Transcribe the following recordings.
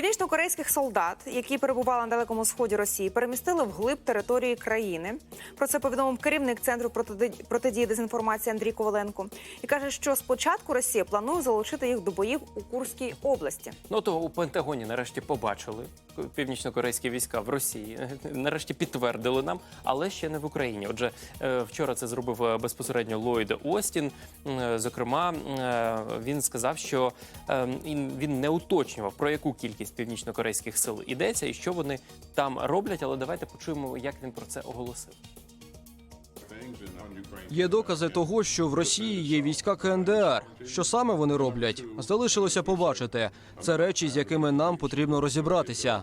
Північно-корейських солдат, які перебували на далекому сході Росії, перемістили вглиб території країни. Про це повідомив керівник центру протидії дезінформації Андрій Коваленко і каже, що спочатку Росія планує залучити їх до боїв у Курській області. Ну то у Пентагоні нарешті побачили північно-корейські війська в Росії. Нарешті підтвердили нам, але ще не в Україні. Отже, е, вчора це зробив е, безпосередньо Ллойд Остін. Е, Зокрема, е, він сказав, що е, він не уточнював про яку кількість північно-корейських сил йдеться і що вони там роблять. Але давайте почуємо, як він про це оголосив. Є докази того, що в Росії є війська КНДР. Що саме вони роблять? Залишилося побачити. Це речі, з якими нам потрібно розібратися.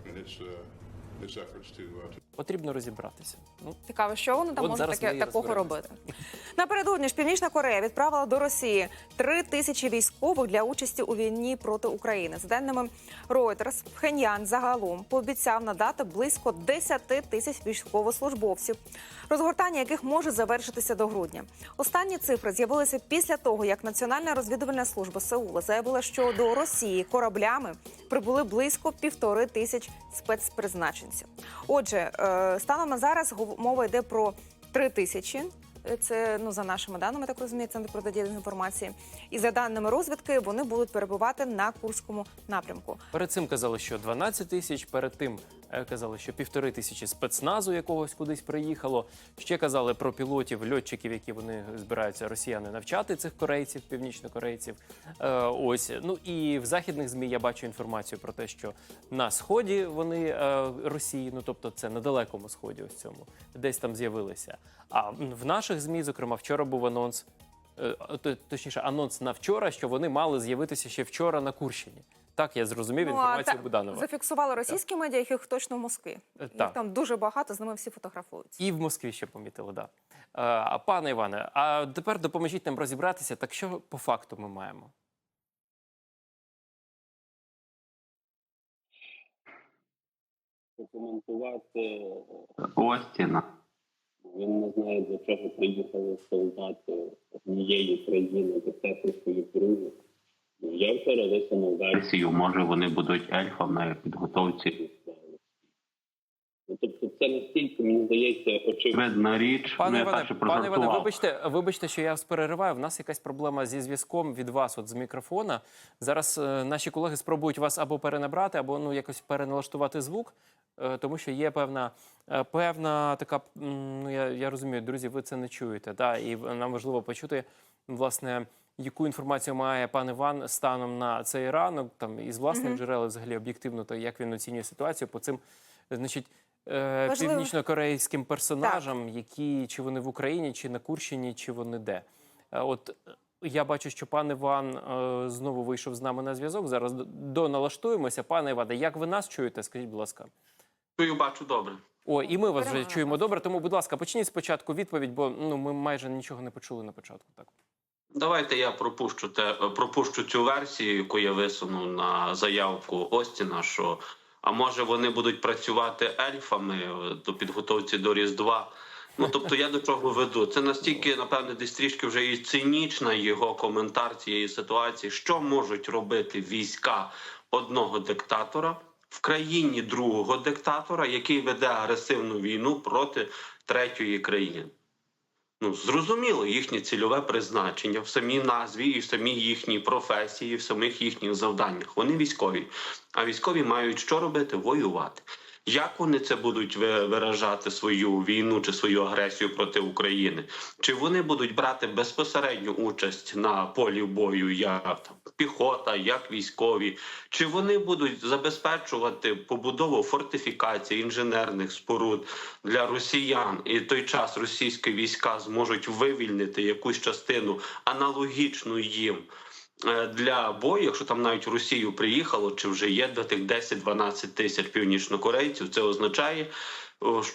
Потрібно розібратися. Ну Цікаво, що вони там От можуть таке такого робити. Напередодні ж Північна Корея відправила до Росії три тисячі військових для участі у війні проти України. За даними Reuters, Пхеньян загалом пообіцяв надати близько 10 тисяч військовослужбовців, розгортання яких може завершитися до грудня. Останні цифри з'явилися після того, як Національна розвідувальна служба Сеула заявила, що до Росії кораблями прибули близько півтори тисяч спецпризначенців. Отже, е, станом на зараз мова йде про три тисячі. Е, Це ну за нашими даними, так розумію, центр протидії інформації. І за даними розвідки, вони будуть перебувати на курському напрямку. Перед цим казали, що 12 тисяч. Перед тим е, казали, що півтори тисячі спецназу якогось кудись приїхало. Ще казали про пілотів, льотчиків, які вони збираються росіяни навчати цих корейців, північнокорейців. Е, ось ну і в західних змі я бачу інформацію про те, що на сході вони е, Росії, ну тобто це на далекому сході, ось цьому десь там з'явилися. А в наших змі, зокрема, вчора був анонс. е, Точніше, анонс на вчора, що вони мали з'явитися ще вчора на Курщині. Так я зрозумів інформацію та- Буданова. зафіксували російські медіа, їх точно в Москві. Е, Їх там дуже багато, з ними всі фотографуються. І в Москві ще помітили, да. Е, А пане Іване, а тепер допоможіть нам розібратися, так що по факту ми маємо? прокоментувати Остіна. Він не знає, для чого приїхали солдати однієї країни вертати свою другу. Я вчора висунув версію, може вони будуть ельфами підготовці. Ну, тобто це настільки, мені здається, очевидна річ. Пане Іване, пане Іване, вибачте, вибачте, що я вас перериваю. В нас якась проблема зі зв'язком від вас, от з мікрофона. Зараз е, наші колеги спробують вас або перенабрати, або ну якось переналаштувати звук, е, тому що є певна, е, певна така. Ну я, я розумію, друзі, ви це не чуєте. Да? І нам важливо почути, власне. Яку інформацію має пан Іван станом на цей ранок, там із власних джерел, взагалі об'єктивно, то як він оцінює ситуацію по цим, значить, е, Важливо. північно-корейським персонажам, які чи вони в Україні, чи на Курщині, чи вони де. Е, От е, я бачу, що пан Іван е, знову вийшов з нами на зв'язок. Зараз доналаштуємося. Пане Іване, як ви нас чуєте? Скажіть, будь ласка. Чую, бачу добре. О, і ми вас вже чуємо добре. Тому, будь ласка, почніть спочатку відповідь, бо ну ми майже нічого не почули на початку. Так. Давайте я пропущу те, пропущу цю версію, яку я висунув на заявку Остіна. Що а може вони будуть працювати ельфами е, до підготовці до Різдва. Ну тобто я до чого веду. Це настільки, напевне, десь трішки вже і цинічна його коментар цієї ситуації, що можуть робити війська одного диктатора в країні другого диктатора, який веде агресивну війну проти третьої країни. Ну, зрозуміло, їхнє цільове призначення в самій назві і в самій їхній професії, в самих їхніх завданнях. Вони військові. А військові мають що робити? Воювати. Як вони це будуть виражати свою війну чи свою агресію проти України? Чи вони будуть брати безпосередню участь на полі бою, як там піхота, як військові? Чи вони будуть забезпечувати побудову фортифікацій, інженерних споруд для росіян? І той час російські війська зможуть вивільнити якусь частину аналогічну їм. Е, Для бою, якщо там навіть Росію приїхало, чи вже є до тих 10-12 тисяч північнокорейців, це означає,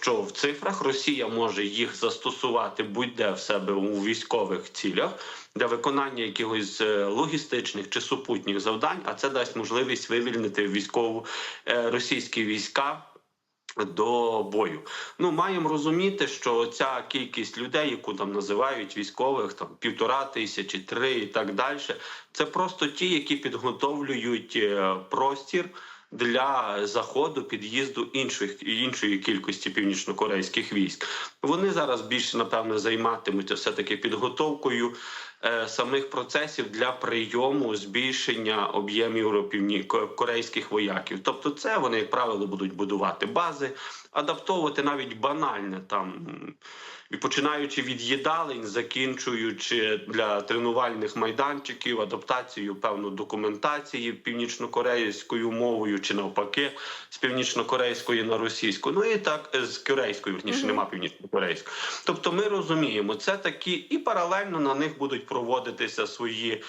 що в цифрах Росія може їх застосувати будь-де в себе у військових цілях для виконання якихось е, логістичних чи супутніх завдань, а це дасть можливість вивільнити військову е, російські війська. До бою ну маємо розуміти, що ця кількість людей, яку там називають військових, там півтора тисячі, три і так далі, це просто ті, які підготовлюють е, простір для заходу під'їзду інших іншої кількості північнокорейських військ. Вони зараз більше напевне займатимуться все таки підготовкою самих процесів для прийому збільшення об'ємів півні корейських вояків. Тобто, це вони, як правило, будуть будувати бази, адаптовувати навіть банальне там. І починаючи від їдалень, закінчуючи для тренувальних майданчиків, адаптацію певно документації північнокорейською мовою чи навпаки з північнокорейської на російську. Ну і так е, з корейською, верніше, нема північнокорейської. Тобто, ми розуміємо, це такі, і паралельно на них будуть проводитися свої.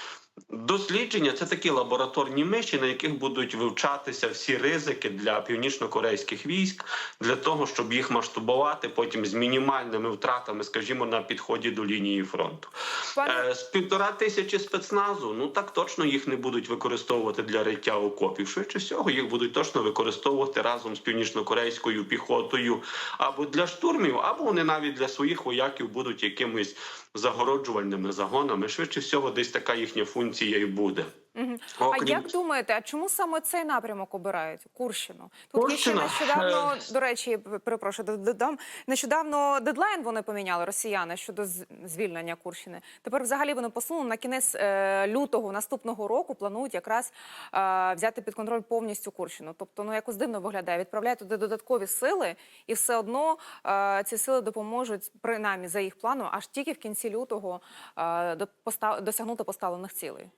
Дослідження це такі лабораторні миші, на яких будуть вивчатися всі ризики для північно-корейських військ, для того, щоб їх масштабувати потім з мінімальними втратами, скажімо, на підході до лінії фронту. Пане Е, З півтора тисячі спецназу, ну так точно їх не будуть використовувати для риття окопів. Швидше всього, їх будуть точно використовувати разом з північно-корейською піхотою або для штурмів, або вони навіть для своїх вояків будуть якимись загороджувальними загонами. Швидше всього, десь така їхня функція і буде. Мгм. А як думаєте, а чому саме цей напрямок обирають Курщину? Тут є ще нещодавно, Е, до речі, перепрошую, додам нещодавно дедлайн вони поміняли росіяни щодо звільнення Курщини. Тепер взагалі вони посунули на кінець е, лютого наступного року. Планують якраз е, взяти під контроль повністю Курщину. Тобто, ну якось дивно виглядає. Відправляють туди додаткові сили, і все одно е, ці сили допоможуть принаймні за їх планом, аж тільки в кінці лютого е, до поста- досягнути поставлених цілей.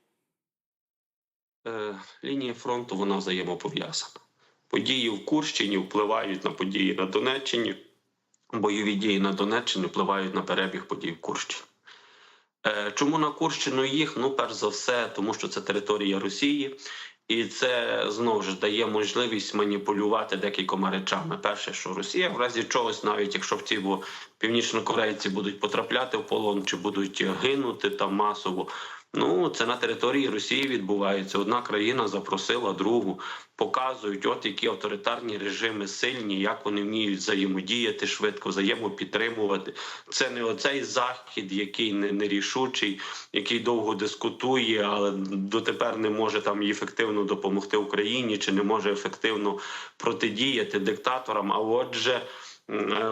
Е, лінія фронту вона взаємопов'язана. Події в Курщині впливають на події на Донеччині. Бойові дії на Донеччині впливають на перебіг подій в Курщині. Е, Чому на Курщину їх? Ну, перш за все, тому що це територія Росії, і це знову ж дає можливість маніпулювати декількома речами. Перше, що Росія, в разі чогось, навіть якщо в ці північнокорейці будуть потрапляти в полон чи будуть гинути там масово. Ну, це на території Росії відбувається. Одна країна запросила другу, показують, от які авторитарні режими сильні, як вони вміють взаємодіяти швидко, взаємопідтримувати. Це не оцей захід, який не нерішучий, який довго дискутує, але дотепер не може там ефективно допомогти Україні чи не може ефективно протидіяти диктаторам. А отже.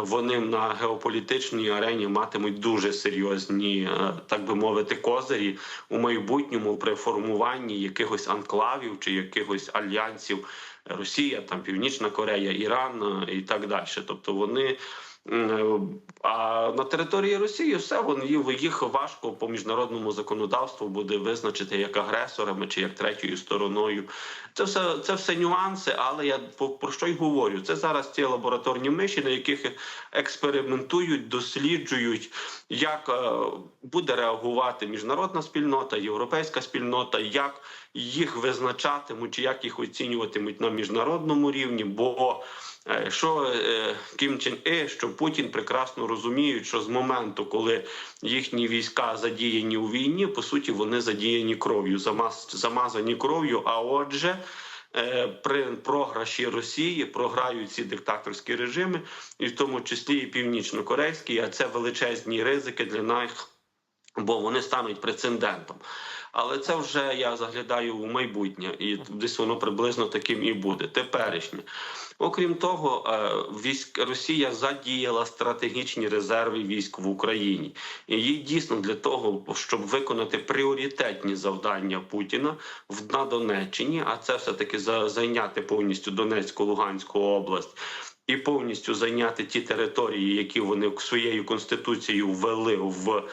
Вони на геополітичній арені матимуть дуже серйозні, е, так би мовити, козирі у майбутньому при формуванні якихось анклавів чи якихось альянсів Росія, там Північна Корея, Іран е, і так далі. Тобто вони. М, А на території Росії все вони їх- важко по міжнародному законодавству буде визначити як агресорами чи як третьою стороною. Це все це все нюанси, але я про що й говорю? Це зараз ті лабораторні миші, на яких експериментують, досліджують, як е, буде реагувати міжнародна спільнота, європейська спільнота, як їх визначатимуть, чи як їх оцінюватимуть на міжнародному рівні. Бо е, що е, Кім Чен І, що Путін прекрасно розуміють, що з моменту, коли їхні війська задіяні у війні, по суті, вони задіяні кров'ю, замаз- замазані кров'ю. А отже. е, При програші Росії програють ці диктаторські режими, і в тому числі і північно-корейські, а це величезні ризики для них, бо вони стануть прецедентом. Але це вже я заглядаю у майбутнє, і десь воно приблизно таким і буде. Теперішнє. Окрім того, е, військ Росія задіяла стратегічні резерви військ в Україні, і їй дійсно для того, щоб виконати пріоритетні завдання Путіна на Донеччині, а це все таки зайняти повністю Донецьку Луганську область. І повністю зайняти ті території, які вони своєю конституцією ввели в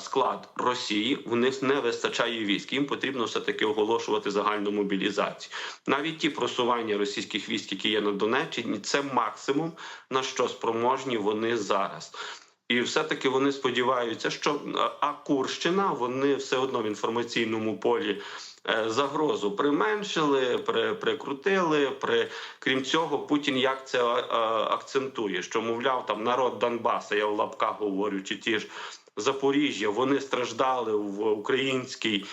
склад Росії. В них не вистачає військ. Їм потрібно все таки оголошувати загальну мобілізацію. Навіть ті просування російських військ, які є на Донеччині, це максимум на що спроможні вони зараз. І все-таки вони сподіваються, що а Курщина вони все одно в інформаційному полі е, загрозу применшили, при, прикрутили. При крім цього, Путін як це е, акцентує, що мовляв там народ Донбаса, я в лапках говорю, чи ті ж Запоріжжя, вони страждали в українській.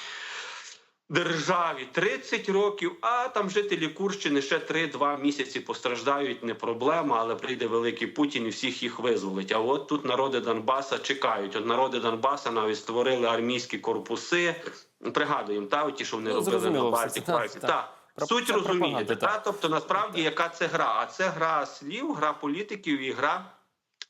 Державі 30 років, а там жителі Курщини ще 3-2 місяці постраждають, не проблема, але прийде великий Путін і всіх їх визволить. А от тут народи Донбаса чекають. От народи Донбаса навіть створили армійські корпуси. Пригадуємо, та ті, що вони Ну, робили на Балтік так, Та Суть розумієте, та? тобто насправді яка це гра? А це гра слів, гра політиків і гра.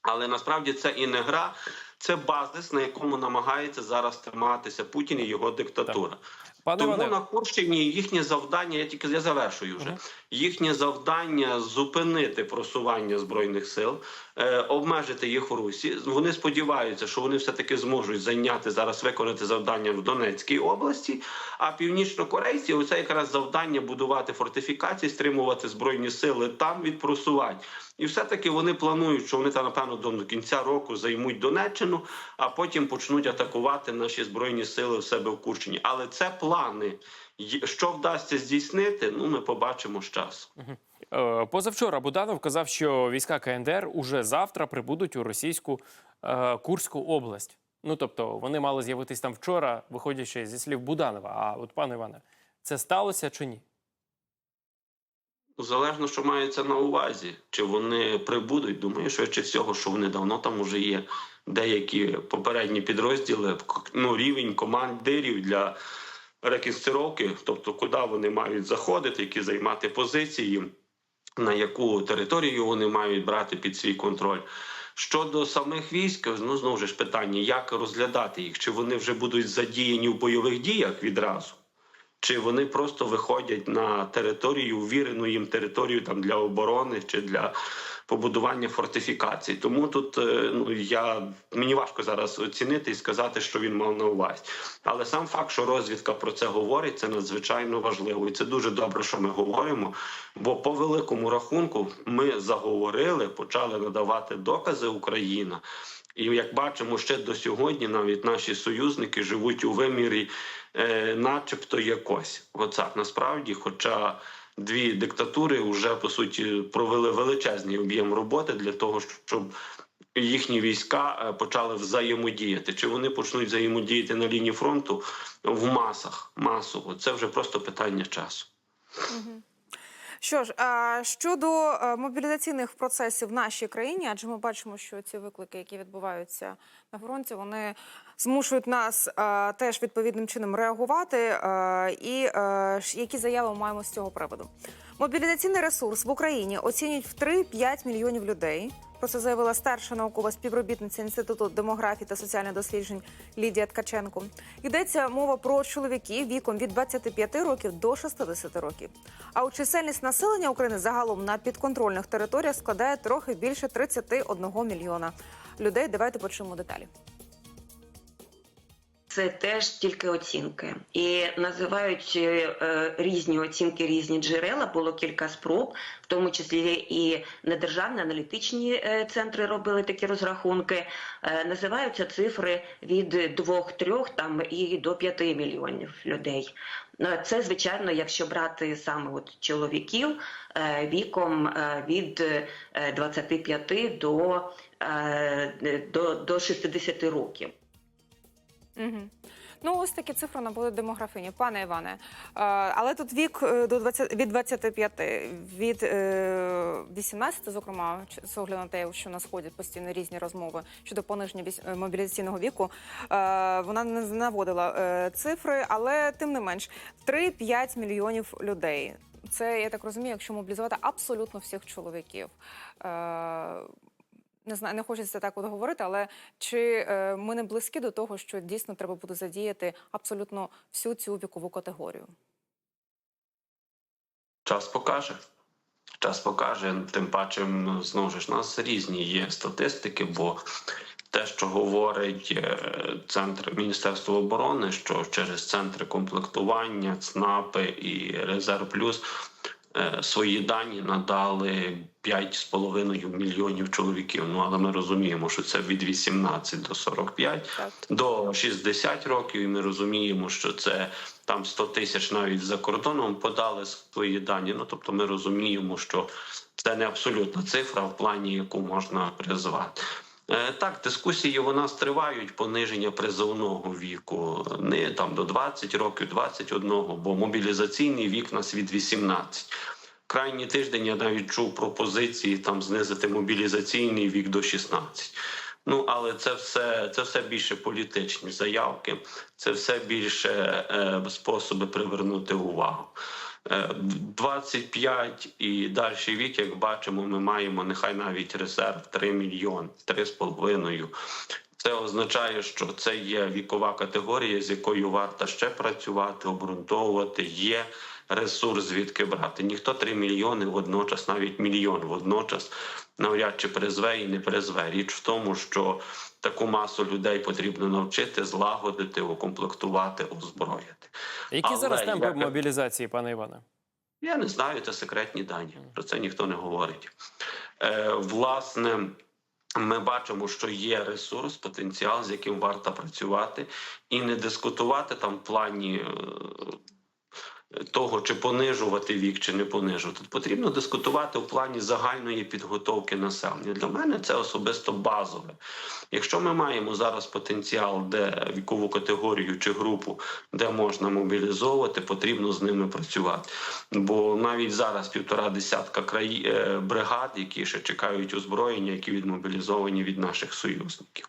Але насправді це і не гра, це базис, на якому намагається зараз триматися Путін і його диктатура. Пане Тому Іване, на Курщині їхнє завдання, я тільки я завершую вже Мгм. їхнє завдання зупинити просування збройних сил, е, обмежити їх у Русі. Вони сподіваються, що вони все таки зможуть зайняти зараз, виконати завдання в Донецькій області. А північнокорейці оце якраз завдання будувати фортифікації, стримувати збройні сили там від просувань. І все таки вони планують, що вони там напевно до кінця року займуть Донеччину, а потім почнуть атакувати наші збройні сили в себе в Курщині. Але це плани. Що вдасться здійснити? Ну ми побачимо з часом. е, позавчора Буданов казав, що війська КНДР уже завтра прибудуть у російську е, Курську область. Ну тобто вони мали з'явитись там вчора, виходячи зі слів Буданова. А от пане Іване, це сталося чи ні? Залежно, що мається на увазі, чи вони прибудуть. Думаю, швидше всього, що вони давно там уже є. Деякі попередні підрозділи, ну рівень командирів для рекінсцировки, тобто куди вони мають заходити, які займати позиції, на яку територію вони мають брати під свій контроль. Щодо самих військ, ну знову ж питання, як розглядати їх, чи вони вже будуть задіяні в бойових діях відразу, чи вони просто виходять на територію, ввірену їм територію там для оборони чи для побудування фортифікацій. Тому тут е, ну я мені важко зараз оцінити і сказати, що він мав на увазі. Але сам факт, що розвідка про це говорить, це надзвичайно важливо, і це дуже добре, що ми говоримо. Бо по великому рахунку ми заговорили, почали надавати докази Україна. І як бачимо, ще до сьогодні навіть наші союзники живуть у вимірі, е, начебто якось. Оце насправді, хоча дві диктатури вже по суті провели величезний об'єм роботи для того, щоб їхні війська е, почали взаємодіяти. Чи вони почнуть взаємодіяти на лінії фронту в масах масово? Це вже просто питання часу. Що ж, щодо е, мобілізаційних процесів в нашій країні, адже ми бачимо, що ці виклики, які відбуваються на фронті, вони змушують нас е, теж відповідним чином реагувати. е, І е, які заяви маємо з цього приводу? Мобілізаційний ресурс в Україні оцінюють в 3-5 мільйонів людей. Про це заявила старша наукова співробітниця інституту демографії та соціальних досліджень Лідія Ткаченко. Йдеться мова про чоловіків віком від 25 років до 60 років. А от чисельність населення України загалом на підконтрольних територіях складає трохи більше 31 мільйона людей. Давайте почуємо деталі. Це теж тільки оцінки, і називають е, різні оцінки, різні джерела. Було кілька спроб, в тому числі і недержавні аналітичні е, центри робили такі розрахунки. Е, називаються цифри від двох-трьох там і до п'яти мільйонів людей. Е, Це звичайно, якщо брати саме от чоловіків е, віком е, від е, 25 до, е, до, до 60 років. Угу. Ну, ось такі цифри наводить демографині. Пане Іване, е, але тут вік е, до 20, від 25, від е, 18, зокрема, з огляду на те, що на сході постійно різні розмови щодо пониження е, мобілізаційного віку, е, вона не наводила е, цифри, але тим не менш 3-5 мільйонів людей. Це я так розумію, якщо мобілізувати абсолютно всіх чоловіків. Не знаю, не хочеться так от говорити, але чи е, ми не близькі до того, що дійсно треба буде задіяти абсолютно всю цю вікову категорію? Час покаже. Час покаже. Тим паче, знову ж нас різні є статистики, бо те, що говорить е, центр Міністерства оборони, що через центри комплектування, ЦНАПи і Резерв Плюс е, свої дані надали 5,5 мільйонів чоловіків. Ну але ми розуміємо, що це від 18 до 45 Так. до 60 років, і ми розуміємо, що це там 100 тисяч навіть за кордоном подали свої дані. Ну тобто, ми розуміємо, що це не абсолютна цифра в плані, яку можна призвати. Е, Так, дискусії у нас тривають пониження призовного віку не там до 20 років, 21, бо мобілізаційний вік у нас від 18. Крайній тиждень я навіть чув пропозиції там знизити мобілізаційний вік до 16. Ну але це все це все більше політичні заявки, це все більше е, способи привернути увагу. Е, 25 і далі вік, як бачимо, ми маємо нехай навіть резерв 3 мільйони, 3,5. Це означає, що це є вікова категорія, з якою варто ще працювати, обґрунтовувати. Є ресурс, звідки брати. Ніхто 3 мільйони водночас, навіть мільйон водночас, навряд чи призве і не призве. Річ в тому, що таку масу людей потрібно навчити, злагодити, укомплектувати, озброїти. Які Але зараз темпи як- мобілізації, пане Іване? Я не знаю, це секретні дані. Про це ніхто не говорить. Е, власне, ми бачимо, що є ресурс, потенціал, з яким варто працювати, і не дискутувати там в плані. Того, чи понижувати вік, чи не понижувати, потрібно дискутувати в плані загальної підготовки населення. Для мене це особисто базове. Якщо ми маємо зараз потенціал, де вікову категорію чи групу, де можна мобілізовувати, потрібно з ними працювати. Бо навіть зараз півтора десятка краї... е, бригад, які ще чекають озброєння, які відмобілізовані від наших союзників.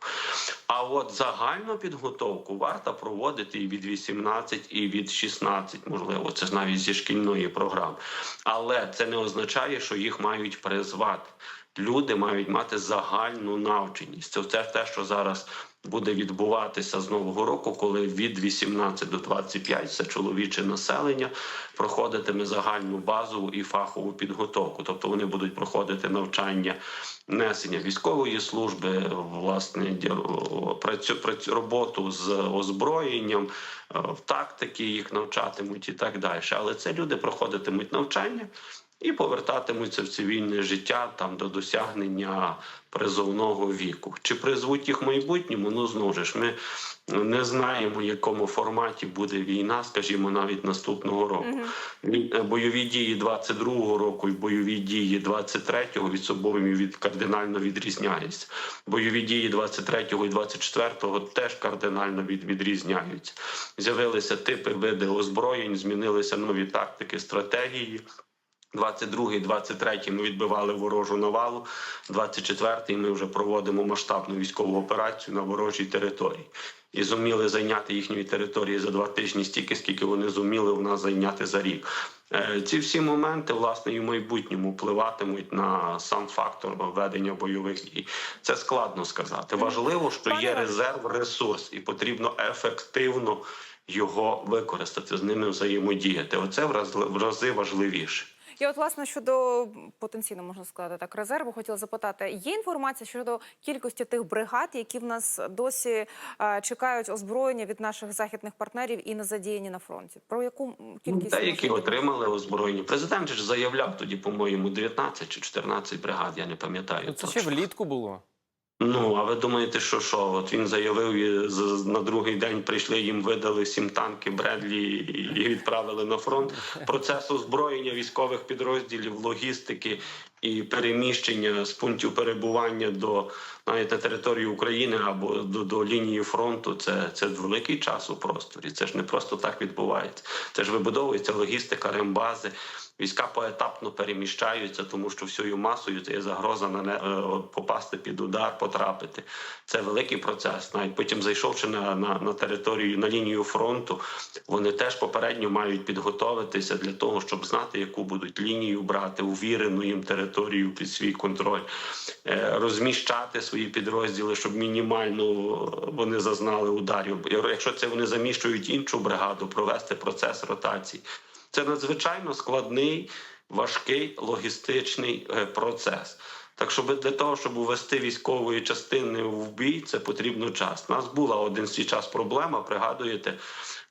А от загальну підготовку варто проводити і від 18, і від 16, можливо, це навіть зі шкільної програми. Але це не означає, що їх мають призвати. Люди мають мати загальну навченість. Це те, те, що зараз буде відбуватися з нового року, коли від 18 до 25 все чоловіче населення проходитиме загальну базову і фахову підготовку. Тобто вони будуть проходити навчання несення військової служби, власне працю, працю, роботу з озброєнням, е, в тактики їх навчатимуть і так далі. Але це люди проходитимуть навчання. І повертатимуться в цивільне життя там до досягнення призовного віку. Чи призвуть їх в майбутньому? Ну знову ж ми не знаємо, в якому форматі буде війна, скажімо, навіть наступного року. Е, Бойові дії 22-го року і бойові дії 23-го від собою від кардинально відрізняються. Бойові дії 23-го і 24-го теж кардинально від, відрізняються. З'явилися типи види озброєнь, змінилися нові тактики, стратегії. 22-й, 23-й ми відбивали ворожу навалу. 24-й ми вже проводимо масштабну військову операцію на ворожій території. І зуміли зайняти їхньої території за два тижні стільки, скільки вони зуміли в нас зайняти за рік. Е, Ці всі моменти, власне, і в майбутньому впливатимуть на сам фактор ведення бойових дій. Це складно сказати. Важливо, що є резерв, ресурс, і потрібно ефективно його використати, з ними взаємодіяти. Оце в рази важливіше. І от, власне, щодо потенційно можна сказати так, резерву, хотіла запитати: є інформація щодо кількості тих бригад, які в нас досі е, чекають озброєння від наших західних партнерів і не задіяні на фронті? Про яку кількість Та, які можна отримали озброєння. Президент ж заявляв тоді, по-моєму, 19 чи 14 бригад, я не пам'ятаю. Ну, це точно. ще влітку було. Ну, а ви думаєте, що що? От він заявив, на другий день прийшли, їм видали сім танки Бредлі і відправили на фронт. Процес озброєння військових підрозділів, логістики і переміщення з пунктів перебування до навіть на території України або до, до лінії фронту. Це, це великий час у просторі. Це ж не просто так відбувається. Це ж вибудовується логістика, рембази. Війська поетапно переміщаються, тому що всією масою це є загроза на не- е, попасти під удар, потрапити. Це великий процес. Навіть потім зайшовши на, на, на територію на лінію фронту, вони теж попередньо мають підготовитися для того, щоб знати, яку будуть лінію брати, увірену їм територію під свій контроль, е, розміщати свої підрозділи, щоб мінімально вони зазнали ударів. Якщо це вони заміщують іншу бригаду, провести процес ротації. Це надзвичайно складний, важкий логістичний е, процес. Так що для того, щоб увести військової частини в бій, це потрібно час. У нас була один свій час проблема. Пригадуєте,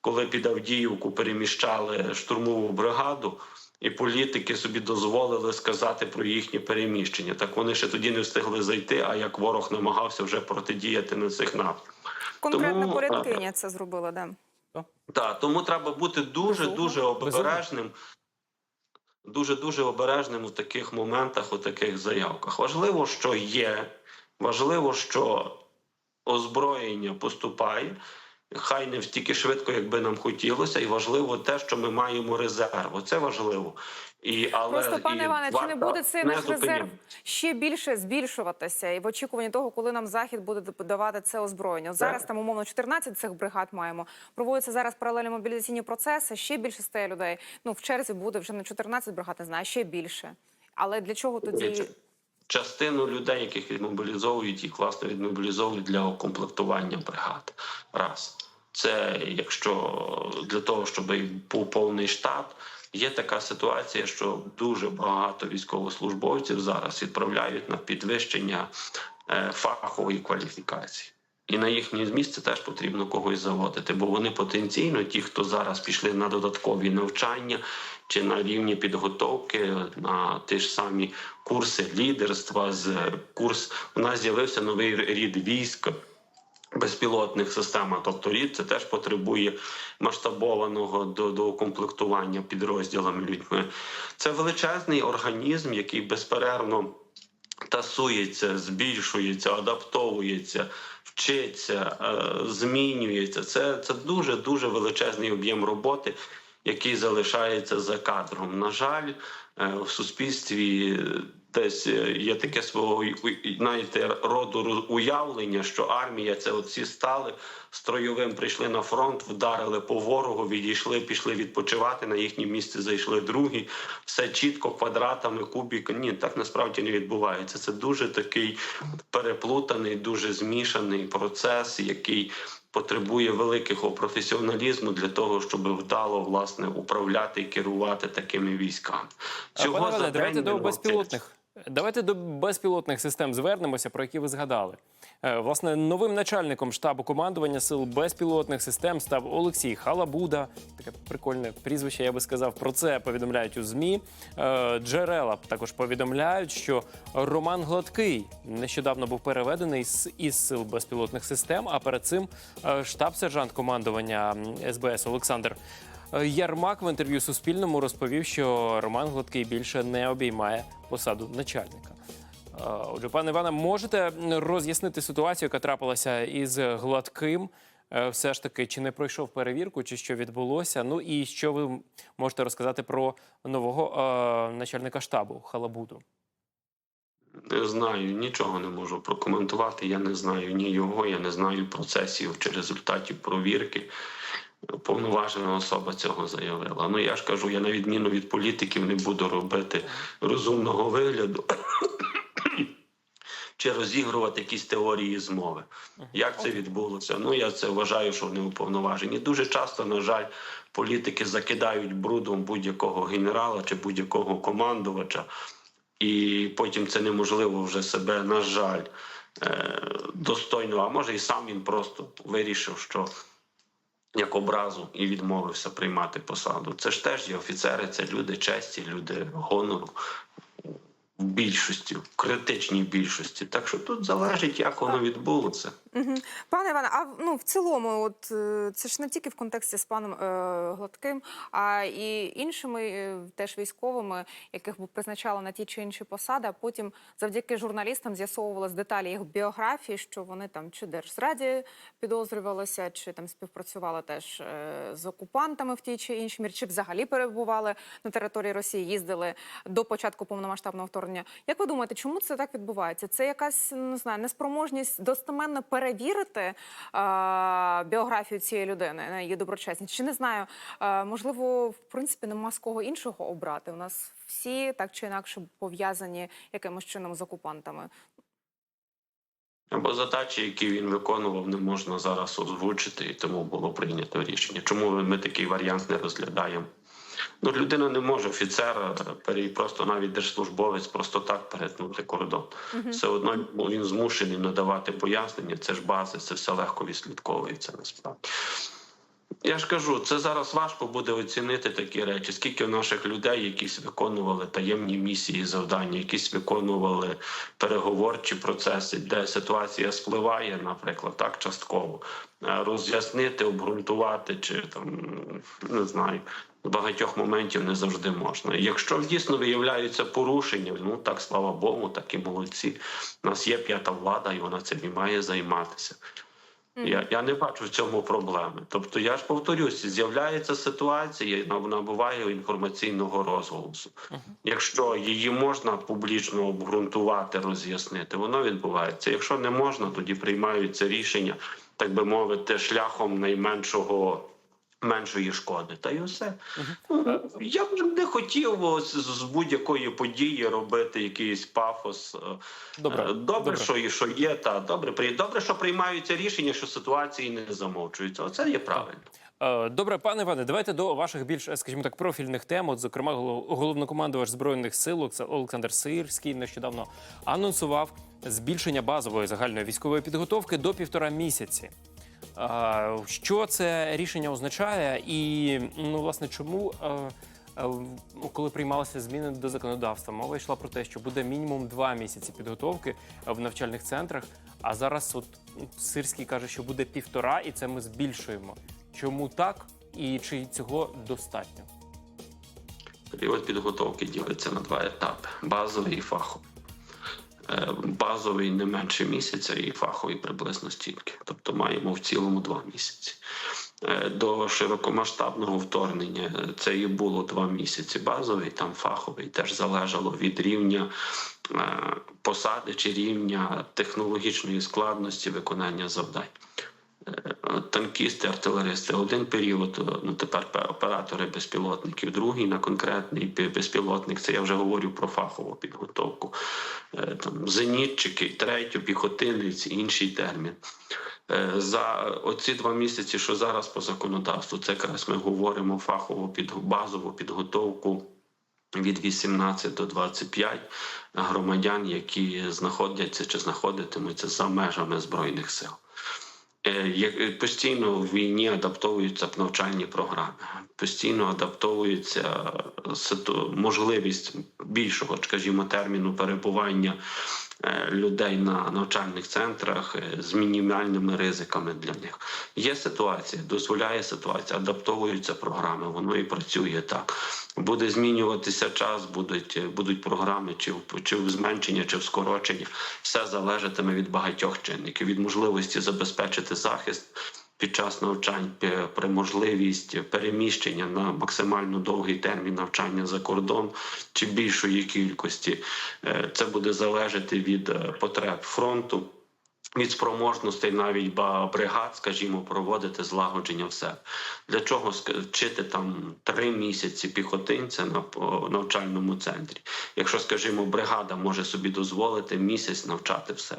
коли під Авдіївку переміщали штурмову бригаду, і політики собі дозволили сказати про їхнє переміщення. Так вони ще тоді не встигли зайти. А як ворог намагався вже протидіяти на цих напрямках. конкретна Тому, е, порядкиня це зробила? Да. Так, тому треба бути дуже дуже обережним. Дуже дуже обережним у таких моментах, у таких заявках. Важливо, що є, важливо, що озброєння поступає. Хай не стільки швидко, як би нам хотілося, і важливо те, що ми маємо резерв. Оце важливо. І але Просто пане і Іване, чи не буде цей не наш резерв ще більше збільшуватися і в очікуванні того, коли нам захід буде давати це озброєння? Зараз там умовно 14 цих бригад маємо. Проводяться зараз паралельні мобілізаційні процеси. Ще більше стає людей. Ну в черзі буде вже не 14 бригад, не знаю, а ще більше. Але для чого тоді Частину людей, яких відмобілізовують, їх власне відмобілізовують для укомплектування бригад. Раз це якщо для того, щоб був повний штат. Є така ситуація, що дуже багато військовослужбовців зараз відправляють на підвищення е, фахової кваліфікації. І на їхнє місце теж потрібно когось заводити, бо вони потенційно, ті, хто зараз пішли на додаткові навчання чи на рівні підготовки, на ті ж самі курси лідерства, з курс у нас з'явився новий рід військ. Безпілотних систем, тобто рід це теж потребує масштабованого до, до комплектування підрозділами людьми. Це величезний організм, який безперервно тасується, збільшується, адаптовується, вчиться, е, змінюється. Це, це дуже дуже величезний об'єм роботи, який залишається за кадром. На жаль, е, в суспільстві десь е, є таке свого знаєте, роду уявлення, що армія це оці стали строєвим, прийшли на фронт, вдарили по ворогу, відійшли, пішли відпочивати. На їхнє місце зайшли другі. Все чітко, квадратами, кубік. Ні, так насправді не відбувається. Це дуже такий переплутаний, дуже змішаний процес, який потребує великого професіоналізму для того, щоб вдало власне управляти і керувати такими військами. А, Пане давайте до безпілотних. Давайте до безпілотних систем звернемося, про які ви згадали. Е, Власне, новим начальником штабу командування сил безпілотних систем став Олексій Халабуда. Таке прикольне прізвище, я би сказав. Про це повідомляють у змі. Е, Джерела також повідомляють, що Роман Гладкий нещодавно був переведений із сил безпілотних систем. А перед цим е, штаб-сержант командування СБС Олександр Ярмак в інтерв'ю Суспільному розповів, що Роман Гладкий більше не обіймає посаду начальника. Е, Отже, пане Іване, можете роз'яснити ситуацію, яка трапилася із Гладким? Е, Все ж таки, чи не пройшов перевірку, чи що відбулося? Ну і що ви можете розказати про нового е, начальника штабу Халабуду? Не знаю, нічого не можу прокоментувати. Я не знаю ні його, я не знаю процесів чи результатів провірки. Повноважена особа цього заявила. Ну я ж кажу, я на відміну від політиків не буду робити розумного вигляду чи розігрувати якісь теорії змови. Як це відбулося? Ну я це вважаю, що вони уповноважені. Дуже часто, на жаль, політики закидають брудом будь-якого генерала чи будь-якого командувача, і потім це неможливо вже себе, на жаль, е, достойно. А може, і сам він просто вирішив, що як образу і відмовився приймати посаду. Це ж теж є офіцери, це люди честі, люди гонору. В більшості, в критичній більшості. Так що тут залежить, як воно відбулося. Пане Іване, а ну в цілому, от е, це ж не тільки в контексті з паном е, Гладким, а і іншими е, теж військовими, яких призначали на ті чи інші посади. А потім завдяки журналістам з'ясовувалось деталі їх біографії, що вони там чи держзраді підозрювалися, чи там співпрацювали теж е, з окупантами в тій чи іншій мірі, чи взагалі перебували на території Росії, їздили до початку повномасштабного вторгнення. Як ви думаєте, чому це так відбувається? Це якась не знаю, неспроможність достеменно перевірити е, біографію цієї людини на її доброчесність? Чи не знаю, е, можливо, в принципі, нема з кого іншого обрати. У нас всі так чи інакше пов'язані якимось чином з окупантами. Або задачі, які він виконував, не можна зараз озвучити, і тому було прийнято рішення. Чому ми такий варіант не розглядаємо? Ну, людина не може офіцер, просто навіть держслужбовець, просто так перетнути кордон. Все одно він змушений надавати пояснення. Це ж бази, це все легко відслідковується насправді. Я ж кажу, це зараз важко буде оцінити такі речі. Скільки наших людей якісь виконували таємні місії, завдання, якісь виконували переговорчі процеси, де ситуація спливає, наприклад, так частково Е, роз'яснити, обґрунтувати чи там не знаю. Багатьох моментів не завжди можна. І Якщо дійсно виявляються порушення, ну так слава Богу, так і молодці. У нас є п'ята влада, і вона цим і має займатися. Я, я не бачу в цьому проблеми. Тобто, я ж повторюся, з'являється ситуація, вона буває інформаційного розголосу. Якщо її можна публічно обґрунтувати, роз'яснити, воно відбувається. Якщо не можна, тоді приймаються рішення, так би мовити, шляхом найменшого. Меншої шкоди, та й усе. Ну, Я б не хотів з, будь-якої події робити якийсь пафос. Е, Добре, Е, Добре, добре. що що є, та добре, добре, що приймаються рішення, що ситуації не замовчуються. Оце є правильно. Е, Добре, пане Іване, давайте до ваших більш, скажімо так, профільних тем. От, зокрема, голов- головнокомандувач збройних сил Олекс- Олександр Сирський нещодавно анонсував збільшення базової загальної військової підготовки до півтора місяці. Що це рішення означає, і ну власне чому, е, е, коли приймалися зміни до законодавства, мова йшла про те, що буде мінімум два місяці підготовки е, в навчальних центрах. А зараз от Сирський каже, що буде півтора, і це ми збільшуємо. Чому так і чи цього достатньо? Період підготовки ділиться на два етапи: базовий і фаховий. Е, Базовий не менше місяця, і фаховий приблизно стільки. Тобто маємо в цілому два місяці. Е, До широкомасштабного вторгнення е, це і було два місяці. Базовий, там фаховий теж залежало від рівня посади чи рівня технологічної складності виконання завдань. Е, танкісти, артилеристи один період. е, Ну тепер оператори безпілотників, другий на конкретний безпілотник. Це я вже говорю про фахову підготовку. Е, Там зенітчики, третю, піхотинець, інший термін. За оці два місяці, що зараз по законодавству, це якраз ми говоримо фахову під базову підготовку від 18 до 25 громадян, які знаходяться чи знаходитимуться за межами збройних сил. Е, як- Постійно в війні адаптовуються навчальні програми, постійно адаптовується ситу- можливість більшого, скажімо, терміну перебування е, людей на навчальних центрах е, з мінімальними ризиками для них. Є ситуація, дозволяє ситуація, адаптовуються програми, воно і працює так. Буде змінюватися час, будуть, будуть програми чи в чи в зменшення, чи в скорочення. Все залежатиме від багатьох чинників, від можливості забезпечити захист під час навчань, при можливість переміщення на максимально довгий термін навчання за кордон чи більшої кількості. Е, Це буде залежати від е, потреб фронту. Від спроможностей навіть бригад, скажімо, проводити злагодження все. Для чого вчити там три місяці піхотинця на навчальному центрі? Якщо, скажімо, бригада може собі дозволити місяць навчати все.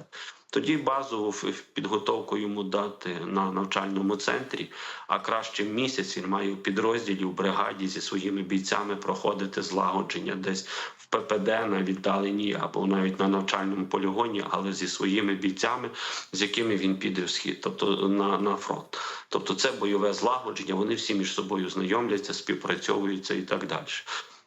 Тоді базову підготовку йому дати на навчальному центрі, а краще місяць він має у підрозділі в бригаді зі своїми бійцями проходити злагодження десь в ППД на віддаленні або навіть на навчальному полігоні, але зі своїми бійцями, з якими він піде в схід, тобто на, на фронт. Тобто це бойове злагодження, вони всі між собою знайомляться, співпрацьовуються і так далі.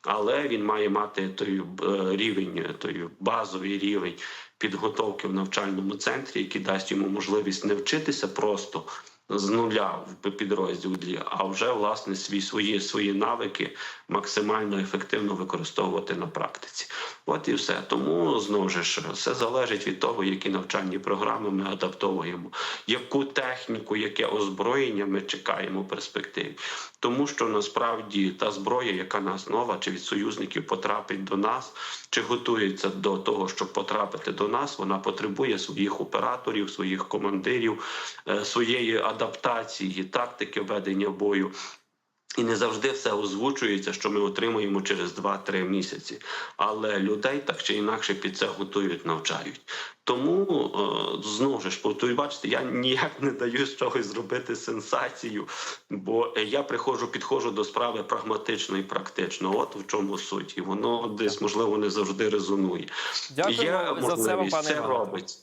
Але він має мати той е, рівень, той базовий рівень підготовки в навчальному центрі, який дасть йому можливість не вчитися просто з нуля в підрозділі, а вже власне свої свої свої навики максимально ефективно використовувати на практиці. От і все. Тому знову ж все залежить від того, які навчальні програми ми адаптовуємо, яку техніку, яке озброєння ми чекаємо перспективі. Тому що насправді та зброя, яка нас нова, чи від союзників потрапить до нас, чи готується до того, щоб потрапити до нас, вона потребує своїх операторів, своїх командирів, е, своєї адаптації, тактики ведення бою. І не завжди все озвучується, що ми отримуємо через 2-3 місяці. Але людей так чи інакше під це готують, навчають. Тому е, знову ж повторюю, бачите, я ніяк не даю з чогось зробити сенсацію, бо я приходжу, підходжу до справи прагматично і практично. От в чому суть, і воно десь можливо не завжди резонує. Дякуємо Є за це можливість, пане це робить.